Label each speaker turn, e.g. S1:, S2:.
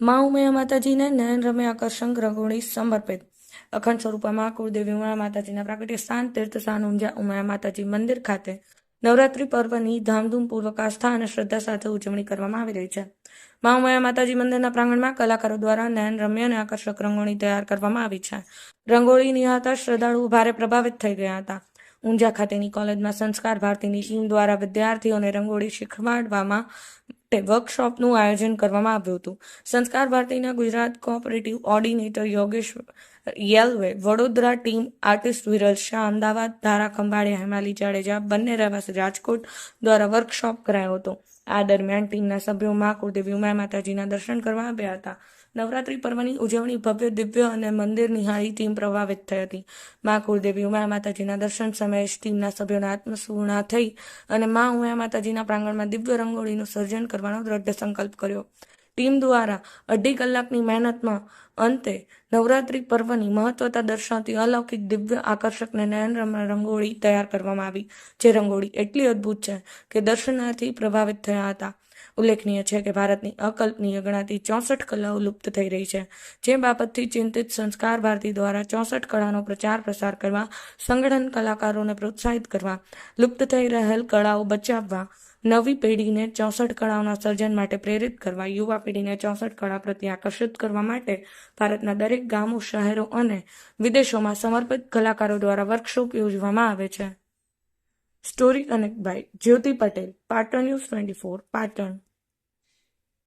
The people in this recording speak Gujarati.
S1: મા ઉમિયા માતાજીને નયન રમ્ય આકર્ષક રંગોળી સમર્પિત. અખંડ સ્વરૂપમાં કુળદેવી ઉમિયા માતાજીના પ્રાગટ્ય સ્થાન, તીર્થ, સ્થાન, ઊંઝા ઉમિયા માતાજી મંદિર ખાતે નવરાત્રી પર્વની ધામધૂમપૂર્વક આસ્થા અને શ્રદ્ધા સાથે ઉજવણી કરવામાં આવી રહી છે. મા ઉમયા માતાજી મંદિરના પ્રાંગણમાં કલાકારો દ્વારા નયન રમ્ય અને આકર્ષક રંગોળી તૈયાર કરવામાં આવી છે. રંગોળી નિહાળતા શ્રદ્ધાળુઓ ભારે પ્રભાવિત થઈ ગયા હતા. ઊંઝા ખાતેની કોલેજમાં સંસ્કાર ભારતીની ટીમ દ્વારા વિદ્યાર્થીઓને રંગોળી શીખવાડવામાં વર્કશોપનું આયોજન કરવામાં આવ્યું હતું. સંસ્કાર ભારતીના Gujarat cooperative coordinator Yogesh Yelve, Vadodara team artist Viral Shah Ahmedabad, Dhara Khambhaliya, Hemali Jadeja બંને રહેવાસી રાજકોટ દ્વારા વર્કશોપ કરાયો હતો. આ દરમિયાન ટીમના સભ્યો મા કુળદેવી ઉમા માતાજીના દર્શન કરવા આવ્યા હતા. નવરાત્રી પર્વની ઉજવણી ભવ્ય, દિવ્ય અને મંદિર નિહાળી ટીમ પ્રભાવિત થઈ હતી. મા કુળદેવી ઉમા માતાજીના દર્શન સમયે જ ટીમના સભ્યોના આત્મસૂર્ણા થઈ અને મા ઉમા માતાજીના પ્રાંગણમાં દિવ્ય રંગોળીનું સર્જન કરવાનો દ્રઢ સંકલ્પ કર્યો. ટીમ દ્વારા અઢી કલાકની મહેનતમાં અંતે નવરાત્રિ પર્વની મહત્વતા દર્શાવતી અલૌકિક દિવ્ય આકર્ષક ને નયનરમ્ય રંગોળી તૈયાર કરવામાં આવી. જે રંગોળી એટલી અદ્ભુત છે કે દર્શનાર્થી પ્રભાવિત થયા હતા. ઉલ્લેખનીય છે કે ભારતની અકલ્પનીય ગણાતી ચોસઠ કલાઓ લુપ્ત થઈ રહી છે, જે બાબતથી ચિંતિત સંસ્કાર ભારતી દ્વારા ચોસઠ કળાનો પ્રચાર પ્રસાર કરવા, સંગઠન કલાકારોને પ્રોત્સાહિત કરવા, લુપ્ત થઈ રહેલ કળાઓ બચાવવા, નવી પેઢીને ચોસઠ કળાઓના સર્જન માટે પ્રેરિત કરવા, યુવા પેઢીને ચોસઠ કળા પ્રત્યે આકર્ષિત કરવા માટે ભારતના દરેક ગામો, શહેરો અને વિદેશોમાં સમર્પિત કલાકારો દ્વારા વર્કશોપ યોજવામાં આવે છે. Story connect by Jyoti Patel, Patan news twenty four, Patan.